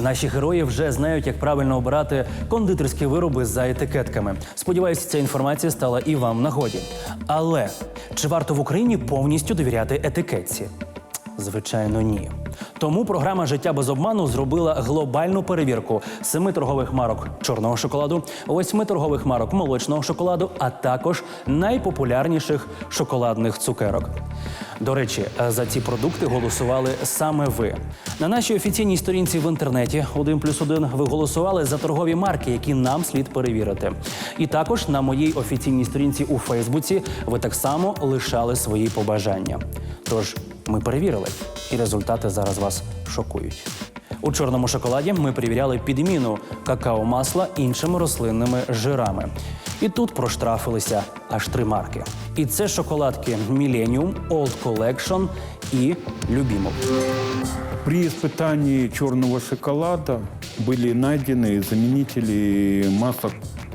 Наші герої вже знають, як правильно обирати кондитерські вироби за етикетками. Сподіваюся, ця інформація стала і вам нагоді. Але чи варто в Україні повністю довіряти етикетці? Звичайно, ні. Тому програма Життя без обману зробила глобальну перевірку семи торгових марок чорного шоколаду, восьми торгових марок молочного шоколаду, а також найпопулярніших шоколадних цукерок. До речі, е, за ці продукти голосували саме ви. На нашій офіційній сторінці в інтернеті 1 плюс 1 ви голосували за торгові марки, які нам слід перевірити. І також на моїй офіційній сторінці у Фейсбуці ви так само лишали свої побажання. Тож ми перевірили, і результати зараз вас шокують. У чорному шоколаді ми перевіряли підміну какао-масла іншими рослинними жирами. І тут проштрафилися аж три марки. І це шоколадки Millennium, Old Collection і Любімов. При испытании черного шоколада были найдены заменители масла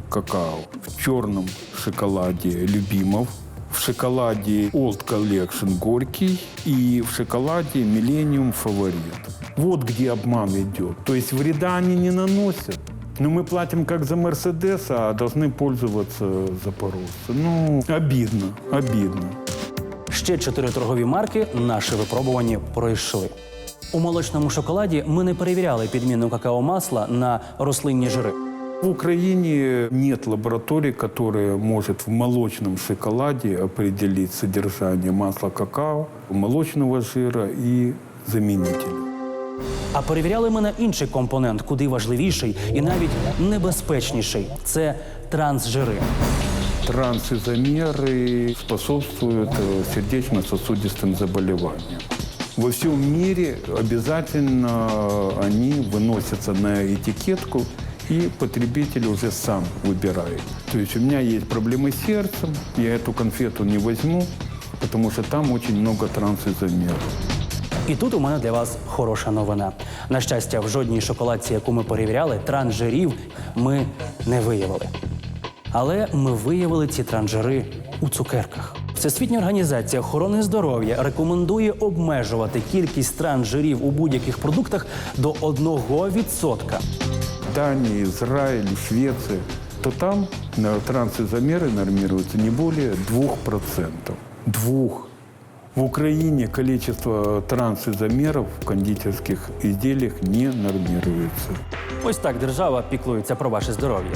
какао. В черном шоколаде Любимов, в шоколаде Old Collection Горький и в шоколаде Millennium Фаворит. Вот где обман идет. То есть вреда они не наносят. Но мы платим как за Мерседес, а должны пользоваться запорожцы. Ну, обидно, обидно. Ще чотири торгові марки наші випробування пройшли. У молочному шоколаді ми не перевіряли підміну какао-масла на рослинні жири. В Украине нет лаборатории, которая может в молочном шоколаде определить содержание масла какао, молочного жира и заменителей. А перевіряли ми на інший компонент, куди важливіший і навіть небезпечніший це трансжири. Трансизомеры способствуют э, сердечно-сосудистым заболеваниям. Во всем мире обязательно они выносятся на этикетку, и потребитель уже сам выбирает. То есть у меня есть проблемы с сердцем, я эту конфету не возьму, потому что там очень много трансизомеров. І тут у мене для вас хороша новина. На щастя, в жодній шоколадці, яку ми перевіряли, трансжирів ми не виявили. Але ми виявили ці трансжири у цукерках. Всесвітня організація охорони здоров'я рекомендує обмежувати кількість трансжирів у будь-яких продуктах до 1%. Дания, Израиль, Швеция, то там трансизомеры нормируются не более 2%. Двух. В Украине количество трансизомеров в кондитерских изделиях не нормируется. Ось так держава піклується про ваше здоров'я.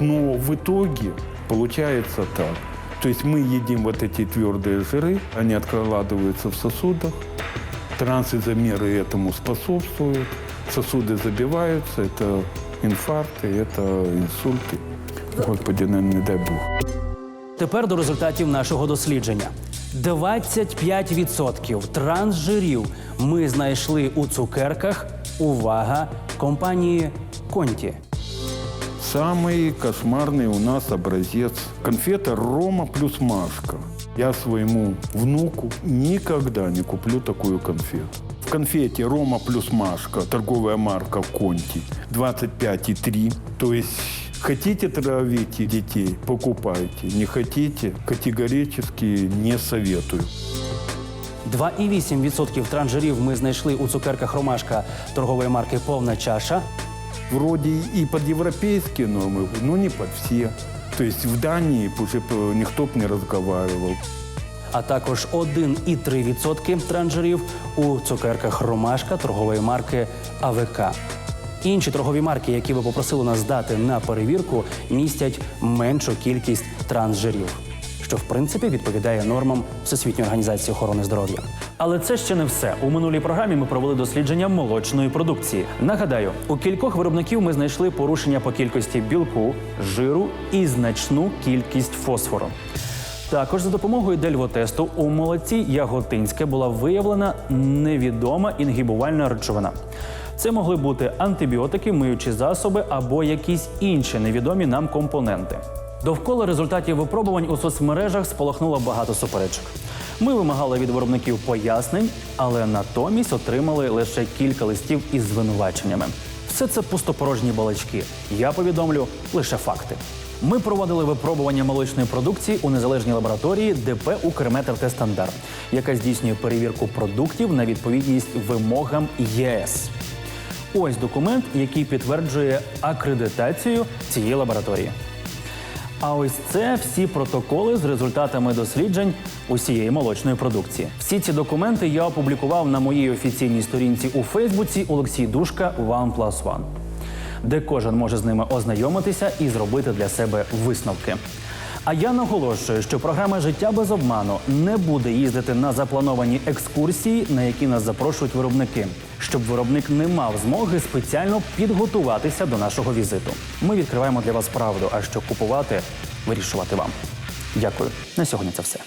Но в итоге получается так. То есть мы едим вот эти твердые жиры, они откладываются в сосудах, трансизомеры этому способствуют, сосуды забиваются, это инфаркты, это инсульты. Господи, нам не дай Бог. Тепер до результатів нашого дослідження. 25% трансжирів ми знайшли у цукерках. Увага компанії Конті. Самый кошмарный у нас образец. Конфета Рома плюс Машка. Я своему внуку никогда не куплю такую конфету. В конфете Рома плюс Машка, торговая марка Конти, 25,3. То есть хотите травить детей, покупайте. Не хотите, категорически не советую. 2,8% трансжирів ми знайшли у цукерках Ромашка торгової марки Повна чаша. Вроде и под европейские нормы, но не под все. То есть в Данії вже ніхто б не разговаривал. а також 1,3% транжерів у цукерках Ромашка торгової марки АВК. Інші торгові марки, які ви попросили нас дати на перевірку, містять меншу кількість трансжирів, що в принципі відповідає нормам Всесвітньої організації охорони здоров'я. Але це ще не все. У минулій програмі ми провели дослідження молочної продукції. Нагадаю, у кількох виробників ми знайшли порушення по кількості білку, жиру і значну кількість фосфору. Також за допомогою дельвотесту у молоці Яготинське була виявлена невідома інгібувальна речовина. Це могли бути антибіотики, миючі засоби або якісь інші невідомі нам компоненти. Довкола результатів випробувань у соцмережах сполохнуло багато суперечок. Ми вимагали від виробників пояснень, але натомість отримали лише кілька листів із звинуваченнями. Все це пустопорожні балачки. Я повідомлю лише факти. Ми проводили випробування молочної продукції у незалежній лабораторії ДП «Укрметр Стандарт», яка здійснює перевірку продуктів на відповідність вимогам ЄС. Ось документ, який підтверджує акредитацію цієї лабораторії. А ось це всі протоколи з результатами досліджень усієї молочної продукції. Всі ці документи я опублікував на моїй офіційній сторінці у Фейсбуці Олексій Душка One Plus One, де кожен може з ними ознайомитися і зробити для себе висновки. А я наголошую, що програма Життя без обману не буде їздити на заплановані екскурсії, на які нас запрошують виробники, щоб виробник не мав змоги спеціально підготуватися до нашого візиту. Ми відкриваємо для вас правду, а що купувати, вирішувати вам. Дякую. На сьогодні це все.